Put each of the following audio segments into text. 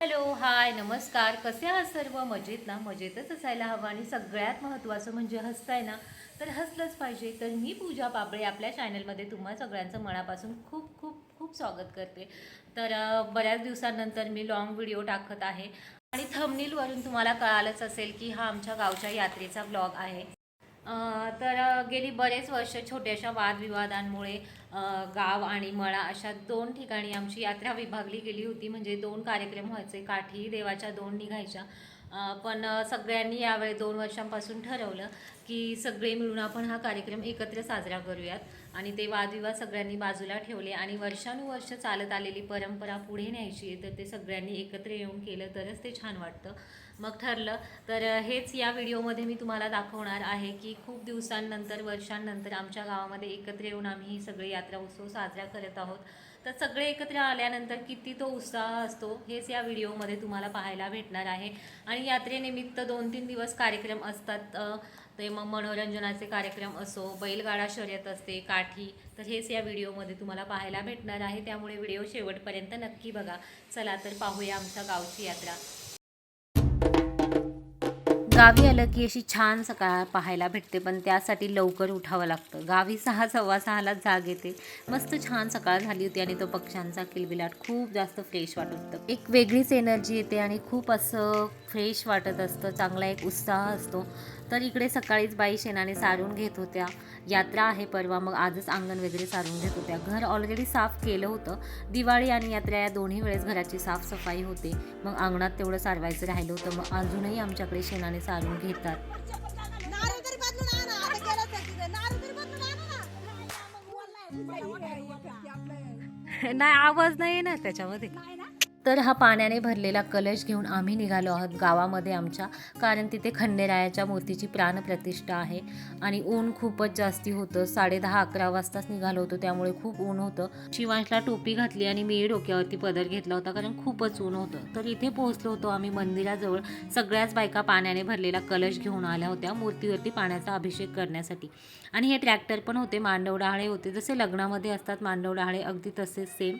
Hello hi नमस्कार. कसे आहात सर्व? मजेत ना? मजेतच असायला हवं. आणि सगळ्यात महत्त्वाचं म्हणजे हसताय ना तर हसलंच पाहिजे. तर मी पूजा पाबळे आपल्या चॅनलमध्ये तुम्हा सगळ्यांचं मनापासून खूप खूप खूप स्वागत करते. तर बऱ्याच दिवसांनंतर मी लॉंग व्हिडिओ टाकत आहे. आणि थमनीलवरून तुम्हाला कळालंच असेल की हा आमच्या गावच्या यात्रेचा ब्लॉग आहे. तर गेली बरेच वर्ष छोट्याशा वादविवादांमुळे गाव आणि मळा अशा दोन ठिकाणी आमची यात्रा विभागली गेली होती. म्हणजे दोन कार्यक्रम व्हायचे काठी देवाच्या दोन निघायच्या. पण सगळ्यांनी यावेळी दोन वर्षांपासून ठरवलं की सगळे मिळून आपण हा कार्यक्रम एकत्र साजरा करूयात. आणि ते वादविवाद सगळ्यांनी बाजूला ठेवले आणि वर्षानुवर्ष चालत आलेली परंपरा पुढे न्यायची आहे तर ते सगळ्यांनी एकत्र येऊन केलं तरच ते छान वाटतं. मग ठरलं. तर हेच या व्हिडिओमध्ये मी तुम्हाला दाखवणार आहे की खूप दिवसांनंतर वर्षांनंतर आमच्या गावामध्ये एकत्र येऊन आम्ही ही सगळी यात्रा उत्सव साजरा करत आहोत. तर सगळे एकत्र आल्यानंतर किती तो उत्साह असतो हेच या व्हिडिओमध्ये तुम्हाला पाहायला भेटणार आहे. आणि यात्रेनिमित्त दोन तीन दिवस कार्यक्रम असतात. ते मग मनोरंजनाचे कार्यक्रम असो बैलगाडा शर्यत असते काठी तर हेच या व्हिडिओमध्ये तुम्हाला पाहायला भेटणार आहे. त्यामुळे व्हिडिओ शेवटपर्यंत नक्की बघा. चला तर पाहूया आमच्या गावची यात्रा. गावी आलं की अशी छान सकाळ पाहायला भेटते पण त्यासाठी लवकर उठावं लागतं. गावी सहा सव्वा सहालाच जाग येते. मस्त छान सकाळ झाली होती आणि तो पक्ष्यांचा किलबिलाट खूप जास्त फ्रेश वाटत होतं. एक वेगळीच एनर्जी येते आणि खूप असं फ्रेश वाटत असतं चांगला एक उत्साह असतो. तर इकडे सकाळीच बाई शेणाने सारून घेत होत्या. यात्रा आहे परवा मग आजच अंगण वगैरे सारून घेत होत्या. घर ऑलरेडी साफ केलं होतं. दिवाळी आणि यात्रा या दोन्ही वेळेस घराची साफसफाई होते. मग अंगणात तेवढं सारवायचं राहिलं होतं. मग अजूनही आमच्याकडे शेणाने सारून घेतात ना नाही आवाज नाही येणार त्याच्यामध्ये तर हा पाण्याने भरलेला कलश घेऊन आम्ही निघालो आहोत गावामध्ये आमच्या कारण तिथे खंडेरायाच्या मूर्तीची प्राणप्रतिष्ठा आहे. आणि ऊन खूपच जास्ती होतं. साडेदहा अकरा वाजताच निघालो होतो. त्यामुळे खूप ऊन होतं. शिवांशला टोपी घातली आणि मी डोक्यावरती पदर घेतला होता कारण खूपच ऊन होतं. तर इथे पोहोचलो होतो आम्ही मंदिराजवळ. सगळ्याच बायका पाण्याने भरलेला कलश घेऊन आल्या होत्या मूर्तीवरती पाण्याचा अभिषेक करण्यासाठी. आणि हे ट्रॅक्टर पण होते मांडव डाळे होते. जसे लग्नामध्ये असतात मांडव डाळे अगदी तसेच सेम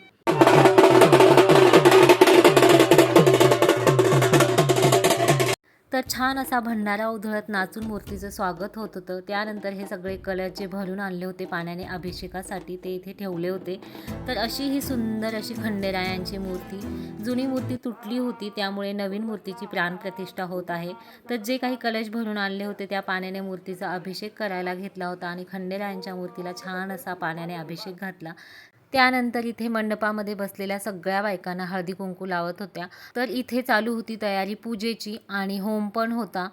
तर छान असा भंडारा उधळत नाचून मूर्तीचं स्वागत होत होतं. त्यानंतर हे सगळे कलर जे भरून आणले होते पाण्याने अभिषेकासाठी ते इथे ठेवले होते. तर अशी ही सुंदर अशी खंडेरायांची मूर्ती जुनी मूर्ती तुटली होती त्यामुळे नवीन मूर्तीची प्राणप्रतिष्ठा होत आहे. तर जे काही कलश भरून आणले होते त्या पाण्याने मूर्तीचा अभिषेक करायला घेतला होता आणि खंडेरायांच्या मूर्तीला छान असा पाण्याने अभिषेक घातला. त्यानंतर इथे मंडपामध्ये बसलेल्या सगळ्या बायकांना हळदी कुंकू लावत होत्या. तर इथे चालू होती तयारी पूजेची आणि होम पण होता.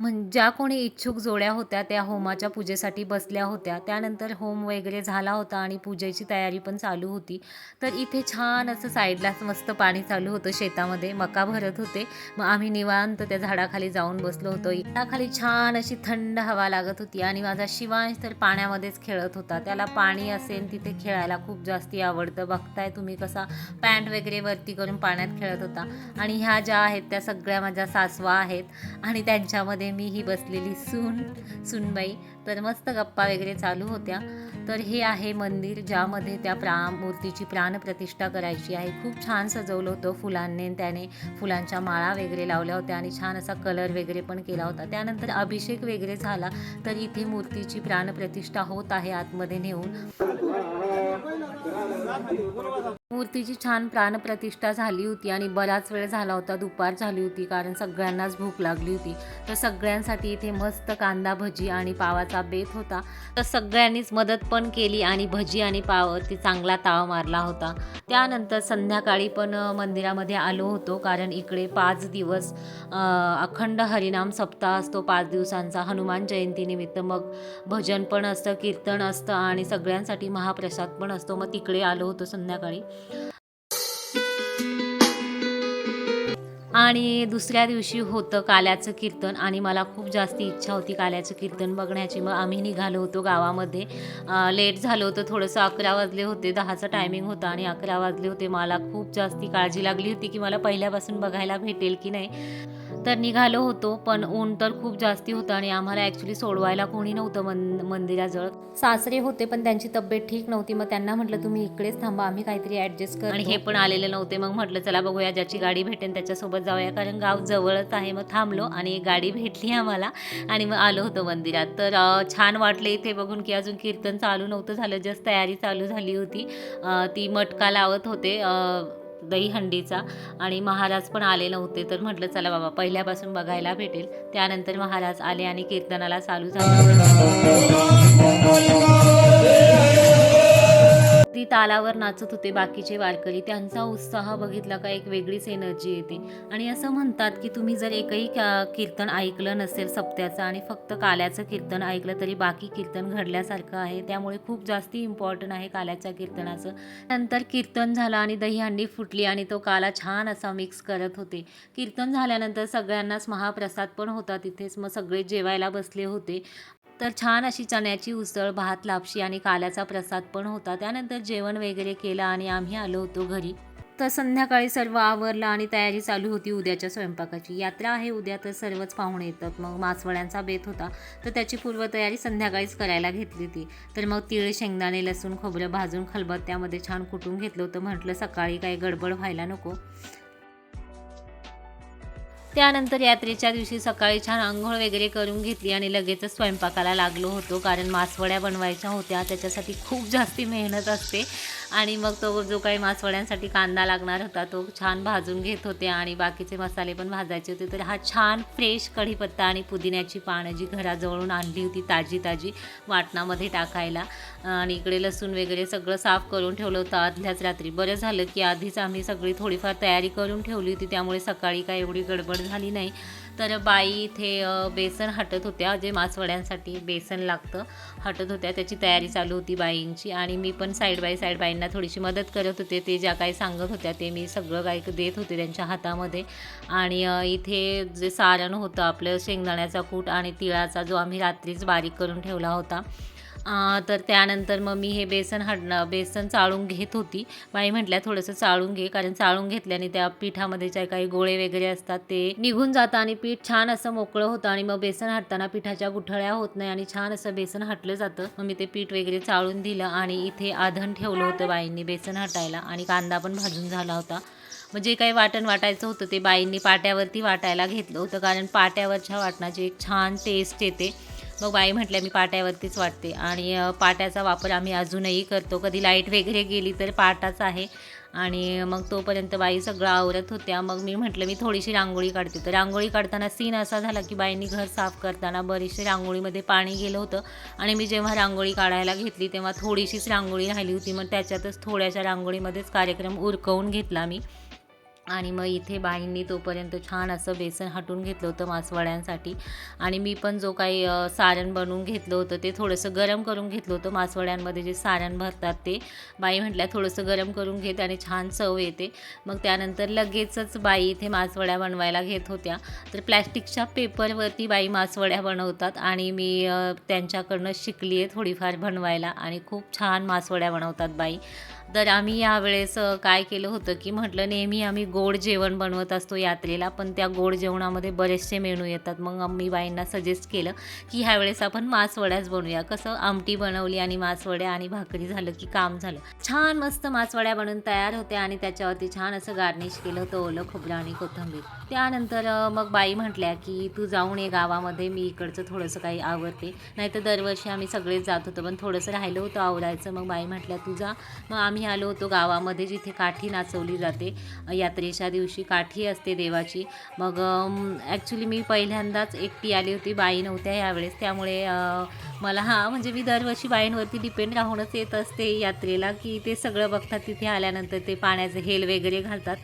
म्हण ज्या कोणी इच्छुक जोड्या होत्या त्या होमाच्या पूजेसाठी बसल्या होत्या. त्यानंतर होम वगैरे झाला होता आणि पूजेची तयारी पण चालू होती. तर इथे छान असं साईडलाच मस्त पाणी चालू होतं शेतामध्ये. मका भरत होते. मग आम्ही निवांत त्या झाडाखाली जाऊन बसलो होतो. त्याखाली छान अशी थंड हवा लागत होती आणि माझा शिवांश तर पाण्यामध्येच खेळत होता. त्याला पाणी असेल तिथे खेळायला खूप जास्ती आवडतं. बघताय तुम्ही कसा पॅन्ट वगैरे वरती करून पाण्यात खेळत होता. आणि ह्या ज्या आहेत त्या सगळ्या माझ्या सासवा आहेत आणि त्यांच्यामध्ये मी ही बसलेली सून सूनबाई. तर मस्त गप्पा वगैरे चालू होत्या. तर हे आहे मंदिर ज्यामध्ये त्या प्रा मूर्तीची प्राणप्रतिष्ठा करायची आहे. खूप छान सजवलं होतं फुलांनी त्याने फुलांच्या माळा वगैरे लावल्या होत्या आणि छान असा कलर वगैरे पण केला होता. त्यानंतर अभिषेक वगैरे झाला. तर इथे मूर्तीची प्राणप्रतिष्ठा होत आहे आतमध्ये नेऊन. मूर्तीची छान प्राणप्रतिष्ठा झाली होती आणि बराच वेळ झाला होता दुपार झाली होती कारण सगळ्यांनाच भूक लागली होती. तर सगळ्यांसाठी इथे मस्त कांदा भजी आणि पावाचा बेत होता. तर सगळ्यांनीच मदत पण केली आणि भजी आणि पाववरती चांगला ताव मारला होता. त्यानंतर संध्याकाळी पण मंदिरामध्ये आलो होतो कारण इकडे पाच दिवस अखंड हरिनाम सप्ताह असतो पाच दिवसांचा. हनुमान जयंतीनिमित्त मग भजन पण असतं कीर्तन असतं आणि सगळ्यांसाठी महाप्रसाद पण असतो. मग तिकडे आलो होतो संध्याकाळी. आणि दुसऱ्या दिवशी होतं काल्याचं कीर्तन आणि मला खूप जास्त इच्छा होती काल्याचं कीर्तन बघण्याची. मग आम्ही निघालो होतो गावामध्ये. लेट झालं होतं थोडंसं अकरा वाजले होते दहाचं टायमिंग होतं आणि अकरा वाजले होते. मला खूप जास्ती काळजी लागली होती की मला पहिल्यापासून बघायला भेटेल की नाही. तर निघालो होतो पण ऊन तर खूप जास्ती होतं आणि आम्हाला ॲक्च्युली सोडवायला कोणी नव्हतं मन मंदिराजवळ. सासरे होते पण त्यांची तब्येत ठीक नव्हती. मग त्यांना म्हटलं तुम्ही इकडेच थांबा आम्ही काहीतरी ॲडजस्ट कर आणि हे पण आलेले नव्हते. मग म्हटलं चला बघूया ज्याची गाडी भेटेल त्याच्यासोबत जाऊया. कारण गाव जवळच आहे. मग थांबलो आणि गाडी भेटली आम्हाला आणि मग आलो होतो मंदिरात. तर छान वाटले इथे बघून की अजून कीर्तन चालू नव्हतं झालं. जस्ट तयारी चालू झाली होती. ती मटका लावत होते. दहीहंडीचा आणि महाराज पण आले नव्हते तर म्हटलं चला बाबा पहिल्यापासून बघायला भेटेल. त्यानंतर महाराज आले आणि कीर्तनाला चालू झालं. ती तालावर नाचत होते बाकीचे वारकरी. त्यांचा उत्साह बघितला का एक वेगळीच एनर्जी येते. आणि असं म्हणतात की तुम्ही जर एकही का- कीर्तन ऐकलं नसेल सप्त्याचं आणि फक्त काल्याचं कीर्तन ऐकलं तरी बाकी कीर्तन घडल्यासारखं आहे. त्यामुळे खूप जास्ती इम्पॉर्टंट आहे काल्याच्या कीर्तनाचं. नंतर कीर्तन झालं आणि दहीहंडी फुटली आणि तो काला छान असा मिक्स करत होते. कीर्तन झाल्यानंतर सगळ्यांनाच महाप्रसाद पण होता तिथेच. मग सगळे जेवायला बसले होते. तर छान अशी चण्याची उसळ भात लापशी आणि काल्याचा प्रसाद पण होता. त्यानंतर जेवण वगैरे केलं आणि आम्ही आलो होतो घरी. तर संध्याकाळी सर्व आवरलं आणि तयारी चालू होती उद्याच्या स्वयंपाकाची. यात्रा आहे उद्या तर सर्वच पाहुणे येतात. मग मासवड्यांचा बेत होता. तर त्याची पूर्वतयारी संध्याकाळीच करायला घेतली होती. तर मग तिळ शेंगदाणे लसूण खोबरं भाजून खलबत्त्यामध्ये छान कुटून घेतलं होतं. म्हटलं सकाळी काही गडबड व्हायला नको. त्यानंतर यात्रेच्या दिवशी सकाळी छान आंघोळ वगैरे करून घेतली आणि लगेचच स्वयंपाकाला लागलो होतो कारण मासवड्या बनवायच्या होत्या त्याच्यासाठी खूप जास्ती मेहनत असते. आणि मग तो जो काही मासवड्यांसाठी कांदा लागणार होता तो छान भाजून घेत होते आणि बाकीचे मसाले पण भाजायचे होते. तर हा छान फ्रेश कढीपत्ता आणि पुदिन्याची पानं जी घराजवळून आणली होती ताजी ताजी वाटणामध्ये टाकायला. आणि इकडे लसूण वगैरे सगळं साफ करून ठेवलं होतं आधल्याच रात्री. बरं झालं की आधीच आम्ही सगळी थोडीफार तयारी करून ठेवली होती त्यामुळे सकाळी काय एवढी गडबड झाली नाही. तर बाई इथे बेसन हटत होत्या जे मासवड्यांसाठी बेसन लागतं हटत होत्या. त्याची तयारी चालू होती बाईंची आणि मी पण साईड बाय साईड बाईंना थोडीशी मदत करत होते. ते ज्या काही सांगत होत्या ते मी सगळं काही देत होते त्यांच्या हातामध्ये. आणि इथे जे सारण होतं आपलं शेंगदाण्याचा कूट आणि तिळाचा जो आम्ही रात्रीच बारीक करून ठेवला होता तर त्यानंतर मग मी हे बेसन हडणं बेसन चाळून घेत होती. बाई म्हटल्या थोडंसं चाळून घे कारण चाळून घेतल्याने त्या पिठामध्ये जे काही गोळे वगैरे असतात ते निघून जातं आणि पीठ छान असं मोकळं होतं आणि मग बेसन हटताना पिठाच्या गुठळ्या होत नाही आणि छान असं बेसन हटलं जातं. मग मी ते पीठ वगैरे चाळून दिलं आणि इथे आधण ठेवलं होतं बाईंनी बेसन हटायला आणि कांदा पण भाजून झाला होता. मग जे काही वाटण वाटायचं होतं ते बाईंनी पाट्यावरती वाटायला घेतलं होतं कारण पाट्यावरच्या वाटणाची एक छान टेस्ट येते. मग बाई म्हटल्या मी पाट्यावरतीच वाटते. आणि पाट्याचा वापर आम्ही अजूनही करतो. कधी लाइट वगैरे गेली तर पाटाच आहे. आणि मग तोपर्यंत बाई सगळं आवरत होत्या. मग मी म्हटलं मी थोडीशी रांगोळी काढते. तर रांगोळी काढताना सीन असा झाला की बाईंनी घर साफ करताना बरीचशी रांगोळीमध्ये पाणी गेलं होतं. आणि मी जेव्हा रांगोळी काढायला घेतली तेव्हा थोडीशीच रांगोळी राहिली होती. मग त्याच्यातच थोड्याशा रांगोळीमध्येच कार्यक्रम उरकवून घेतला मी. आणि मग इथे बाईंनी तोपर्यंत छान असं बेसन हटून घेतलं होतं मासवड्यांसाठी. आणि मी पण जो काही सारण बनवून घेतलं होतं ते थोडंसं गरम करून घेतलं होतं. मासवड्यांमध्ये जे सारण भरतात ते बाई म्हटल्या थोडंसं गरम करून घेत आणि छान चव येते. मग त्यानंतर लगेचच बाई इथे मासवड्या बनवायला घेत होत्या. तर प्लॅस्टिकच्या पेपरवरती बाई मासवड्या बनवतात आणि मी त्यांच्याकडनं शिकली आहे थोडीफार बनवायला. आणि खूप छान मासवड्या बनवतात बाई. तर आम्ही यावेळेस काय केलं होतं की म्हटलं नेहमी आम्ही गोड जेवण बनवत असतो यात्रेला पण त्या गोड जेवणामध्ये बरेचसे मेनू येतात. मग आम्ही बाईंना सजेस्ट केलं की ह्यावेळेस आपण मासवड्याच बनवूया. कसं आमटी बनवली आणि मासवड्या आणि भाकरी झालं की काम झालं. छान मस्त मासवड्या बनवून तयार होत्या आणि त्याच्यावरती छान असं गार्निश केलं होतं ओलं खोबरं आणि कोथिंबीर. त्यानंतर मग बाई म्हटल्या की तू जाऊन ये गावामध्ये मी इकडचं थोडंसं काही आवडते नाहीतर दरवर्षी आम्ही सगळेच जात होतो पण थोडंसं राहिलं होतं आवडायचं मग बाई म्हटल्या तू जा. मग आम्ही आम्ही आलो होतो गावामध्ये जिथे काठी नाचवली जाते. यात्रेच्या दिवशी काठी असते देवाची. मग ॲक्च्युली मी पहिल्यांदाच एकटी आली होती बाई नव्हत्या यावेळेस. त्यामुळे मला हा म्हणजे मी दरवर्षी बाईंवरती डिपेंड राहूनच येत असते यात्रेला की ते सगळं बघतात तिथे आल्यानंतर ते पाण्याचं हेल वगैरे घालतात.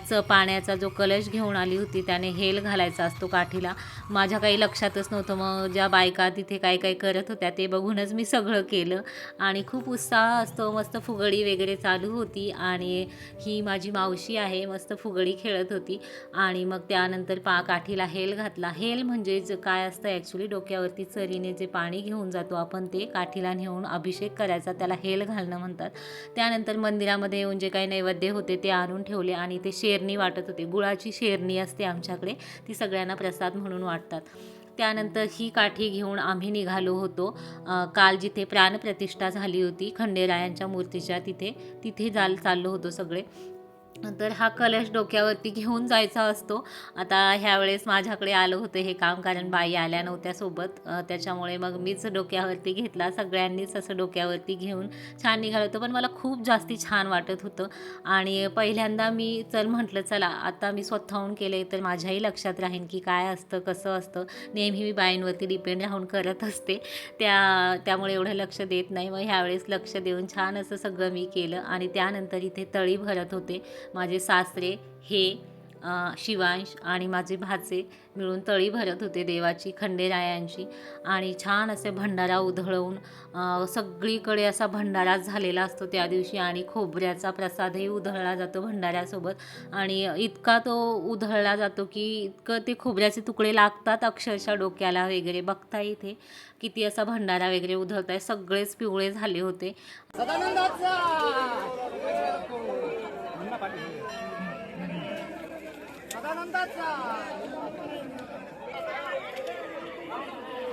च पाण्याचा जो कलश घेऊन आली होती त्याने हेल घालायचा असतो काठीला. माझ्या काही लक्षातच नव्हतं. मग ज्या बायका तिथे काय काय करत होत्या ते बघूनच मी सगळं केलं. आणि खूप उत्साह असतो. मस्त फुगडी वगैरे चालू होती आणि ही माझी मावशी आहे मस्त फुगडी खेळत होती. आणि मग त्यानंतर पा काठीला हेल घातला. हेल म्हणजेच काय असतं ॲक्च्युली डोक्यावरती चरीने जे पाणी घेऊन जातो आपण ते काठीला नेऊन अभिषेक करायचा. त्याला हेल घालणं म्हणतात. त्यानंतर मंदिरामध्ये येऊन जे काही नैवेद्य होते ते आणून ठेवले आणि ते ते शेरणी वाटत होते. गुळाची शेरणी असते आमच्याकडे. ती सगळ्यांना प्रसाद म्हणून वाटतात. त्यानंतर ही काठी घेऊन आम्ही निघालो होतो. काल जिथे प्राणप्रतिष्ठा झाली होती खंडेरायांच्या मूर्तीच्या तिथे तिथे जाल चाललो होतो सगळे. तर हा कलश डोक्यावरती घेऊन जायचा असतो. आता ह्यावेळेस माझ्याकडे आलं होतं हे काम कारण बाई आल्या नव्हत्या सोबत. त्याच्यामुळे मग मीच डोक्यावरती घेतला. सगळ्यांनीच असं डोक्यावरती घेऊन छान निघालं होतं. पण मला खूप जास्ती छान वाटत होतं. आणि पहिल्यांदा मी चल म्हटलं चला आता मी स्वतःहून केले तर माझ्याही लक्षात राहीन की काय असतं कसं असतं. नेहमी मी बाईंवरती डिपेंड राहून करत असते. त्या त्यामुळे एवढं लक्ष देत नाही. मग ह्यावेळेस लक्ष देऊन छान असं सगळं मी केलं. आणि त्यानंतर इथे तळी भरत होते. माझे सासरे हे शिवांश आणि माझे भाचे मिळून तळी भरत होते देवाची खंडेरायांची. आणि छान असे भंडारा उधळवून सगळीकडे असा भंडारा झालेला असतो त्या दिवशी आणि खोबऱ्याचा प्रसादही उधळला जातो भंडाऱ्यासोबत. आणि इतका तो उधळला जातो की इतकं ते खोबऱ्याचे तुकडे लागतात अक्षरशः डोक्याला वगैरे. बघता इथे किती असा भंडारा वगैरे उधळत आहे सगळेच पिवळे झाले होते.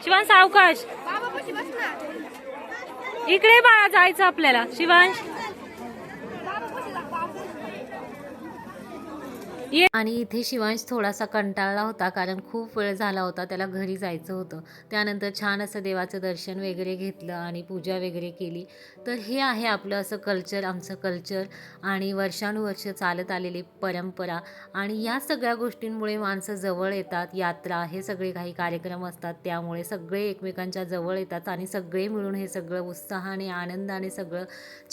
शिवांश सावकाश. इकडे बाळा जायचं आपल्याला. शिवांश. ये. आणि इथे शिवांश थोडासा कंटाळला होता कारण खूप वेळ झाला होता त्याला घरी जायचं होतं. त्यानंतर छान असं देवाचं दर्शन वगैरे घेतलं आणि पूजा वगैरे केली. तर हे आहे आपलं असं कल्चर आमचं कल्चर आणि वर्षानुवर्ष चालत आलेली परंपरा. आणि या सगळ्या गोष्टींमुळे माणसं जवळ येतात यात्रा हे सगळे काही कार्यक्रम असतात त्यामुळे सगळे एकमेकांच्या जवळ येतात आणि सगळे मिळून हे सगळं उत्साहाने आनंदाने सगळं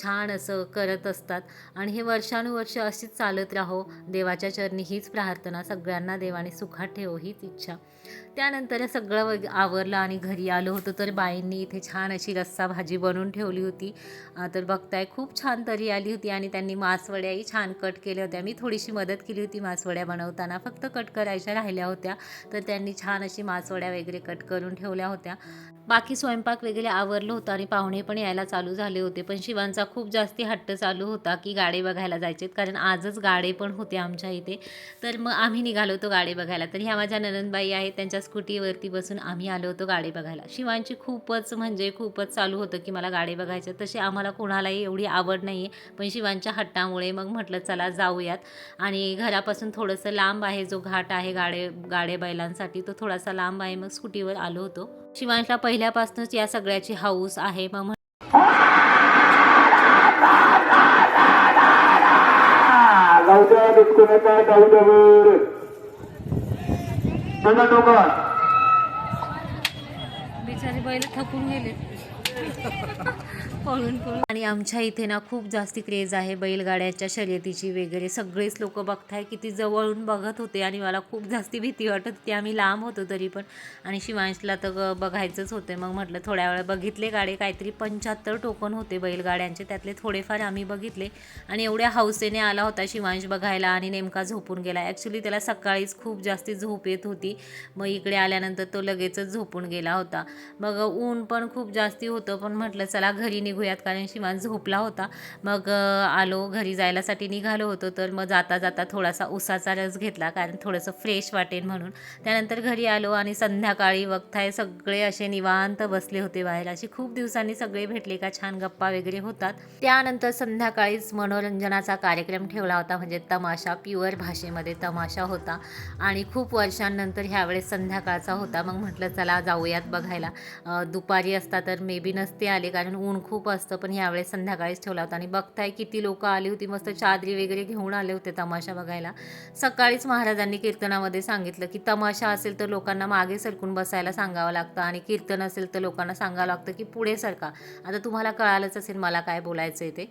छान असं करत असतात. आणि हे वर्षानुवर्ष अशीच चालत राहो देवाच्या चरणी हीच प्रार्थना सगळ्यांना देवाने सुखात ठेव हीच इच्छा. त्यानंतर सगळं वग आवरलं आणि घरी आलो होतो तर बाईंनी इथे छान अशी रस्सा भाजी बनवून ठेवली होती. तर बघताय खूप छान तरी आली होती आणि त्यांनी मासवड्याही छान कट केल्या होत्या. मी थोडीशी मदत केली होती मासवड्या बनवताना फक्त कट करायच्या राहिल्या होत्या. तर त्यांनी छान अशी मासवड्या वगैरे कट करून ठेवल्या होत्या. बाकी स्वयंपाक वगैरे आवरलं होतं आणि पाहुणे पण यायला चालू झाले होते. पण शिवांचा खूप जास्ती हट्ट चालू होता की गाडे बघायला जायचेत कारण आजच गाडे पण होते आमच्या इथे. तर मग आम्ही निघालो होतो गाडे बघायला. तर ह्या माझ्या ननंदबाई आहेत त्यांच्या स्कूटीवरती बसून आम्ही आलो होतो गाडी बघायला. शिवांची खूपच म्हणजे खूपच चालू होतं की मला गाडी बघायचं. तसे आम्हाला कोणालाही एवढी आवड नाही आहे पण शिवांच्या हट्टामुळे मग म्हटलं चला जाऊयात. आणि घरापासून थोडंसं लांब आहे जो घाट आहे गाडे गाडे बैलांसाठी तो थोडासा लांब आहे. मग स्कूटीवर आलो होतो. शिवांशला पहिल्यापासूनच या सगळ्याची हाऊस आहे. मग म्हण- जाऊ द्या जाऊ द्या वर चला बिचारी बैल थकून गेले. पळून पळून. आणि आमच्या इथे ना खूप जास्ती क्रेज आहे बैलगाड्याच्या शर्यतीची वगैरे. सगळेच लोक बघताय किती जवळून बघत होते आणि मला खूप जास्ती भीती वाटत होती. आम्ही लांब होतो तरी पण. आणि शिवांशला तर बघायचंच होते. मग म्हटलं थोड्या वेळा बघितले गाडे. काहीतरी पंच्याहत्तर टोकन होते बैलगाड्यांचे. त्यातले थोडेफार आम्ही बघितले. आणि एवढ्या हौसेने आला होता शिवांश बघायला आणि नेमका झोपून गेला. ॲक्च्युली त्याला सकाळीच खूप जास्ती झोप येत होती. मग इकडे आल्यानंतर तो लगेचच झोपून गेला होता. मग ऊन पण खूप जास्ती होतं. पण म्हटलं चला घरी निघूयात कारण शिवान झोपला होता. मग आलो घरी जायलासाठी निघालो होतो तर मग जाता जाता थोडासा उसाचा रस घेतला कारण थोडंसं फ्रेश वाटेल म्हणून. त्यानंतर घरी आलो आणि संध्याकाळी बघताय सगळे असे निवांत बसले होते बाहेर. असे खूप दिवसांनी सगळे भेटले का छान गप्पा वगैरे होतात. त्यानंतर संध्याकाळीच मनोरंजनाचा कार्यक्रम ठेवला होता म्हणजे तमाशा प्युअर भाषेमध्ये तमाशा होता. आणि खूप वर्षांनंतर ह्यावेळेस संध्याकाळचा होता. मग म्हटलं चला जाऊयात बघायला. दुपारी असता तर मे बी नसते आले कारण ऊन खूप खूप असतं पण ह्यावेळेस संध्याकाळीच ठेवला होता. आणि बघताय किती लोक आली होती मस्त चादरी वगैरे घेऊन आले होते तमाशा बघायला. सकाळीच महाराजांनी कीर्तनामध्ये सांगितलं की तमाशा असेल तर लोकांना मागे सरकून बसायला सांगावं लागतं आणि कीर्तन असेल तर लोकांना सांगावं लागतं की पुढे सरका. आता तुम्हाला कळालंच असेल मला काय बोलायचं आहे ते.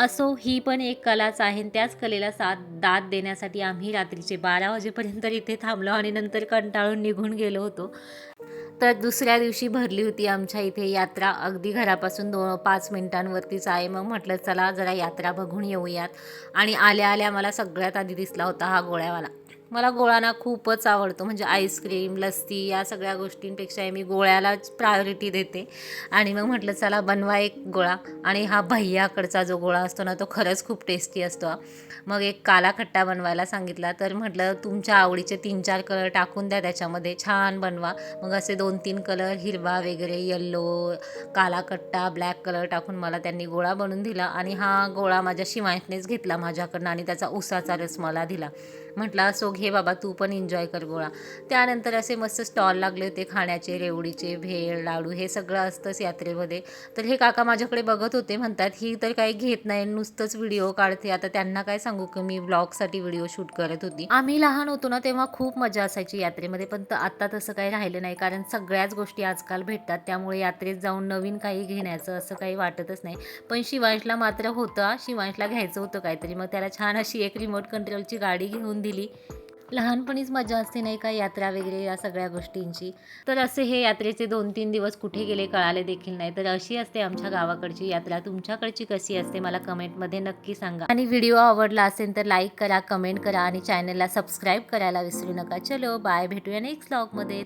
असो ही पण एक कलाच आहे. आणि त्याच कलेला साथ दाद देण्यासाठी आम्ही रात्रीचे बारा वाजेपर्यंत इथे थांबलो आणि नंतर कंटाळून निघून गेलो होतो. तर दुसऱ्या दिवशी भरली होती आमच्या इथे यात्रा. अगदी घरापासून दोन पाच मिनिटांवरतीच आहे. मग म्हटलं चला जरा यात्रा बघून येऊयात. आणि आल्या आल्या मला सगळ्यात आधी दिसला होता हा गोळ्यावाला. मला गोळा ना खूपच आवडतो. म्हणजे आईस्क्रीम लस्सी या सगळ्या गोष्टींपेक्षा मी गोळ्यालाच प्रायोरिटी देते. आणि मग म्हटलं चला बनवा एक गोळा. आणि हा भैयाकडचा जो गोळा असतो ना तो खरंच खूप टेस्टी असतो. मग एक काला खट्टा बनवायला सांगितला. तर म्हटलं तुमच्या आवडीचे तीन चार कलर टाकून द्या त्याच्यामध्ये. छान बनवा. मग असे दोन तीन कलर हिरवा वगैरे येल्लो काला कट्टा ब्लॅक कलर टाकून मला त्यांनी गोळा बनवून दिला. आणि हा गोळा माझ्या शिवायतनेच घेतला माझ्याकडनं आणि त्याचा उसाचा रस मला दिला. म्हटलं असो घे बाबा तू पण एन्जॉय कर गोळा. त्यानंतर असे मस्त स्टॉल लागले होते खाण्याचे रेवडीचे भेळ लाडू हे सगळं असतंच यात्रेमध्ये. तर हे काका माझ्याकडे बघत होते म्हणतात ही तर काही घेत नाही नुसतंच व्हिडिओ काढते. आता त्यांना काय सांगू की मी ब्लॉगसाठी व्हिडिओ शूट करत होती. आम्ही लहान होतो ना तेव्हा खूप मजा असायची यात्रेमध्ये पण आत्ता तसं काही राहिलं नाही कारण सगळ्याच गोष्टी आजकाल भेटतात. त्यामुळे यात्रेत जाऊन नवीन काही घेण्याचं असं काही वाटतच नाही. पण शिवांशला मात्र होतं शिवांशला घ्यायचं होतं काहीतरी. मग त्याला छान अशी एक रिमोट कंट्रोलची गाडी घेऊन दिली. लहानपणीच मजा असते नाही का यात्रा वगैरे या सगळ्या गोष्टींची. तर असे हे यात्रेचे दोन तीन दिवस कुठे गेले कळाले देखील नाही. तर अशी असते आमच्या गावाकडची यात्रा. तुमच्याकडची कशी असते मला कमेंटमध्ये नक्की सांगा. आणि व्हिडिओ आवडला असेल तर लाईक करा कमेंट करा आणि चॅनलला सबस्क्राईब करायला विसरू नका. चलो बाय भेटूया नेक्स्ट ब्लॉगमध्ये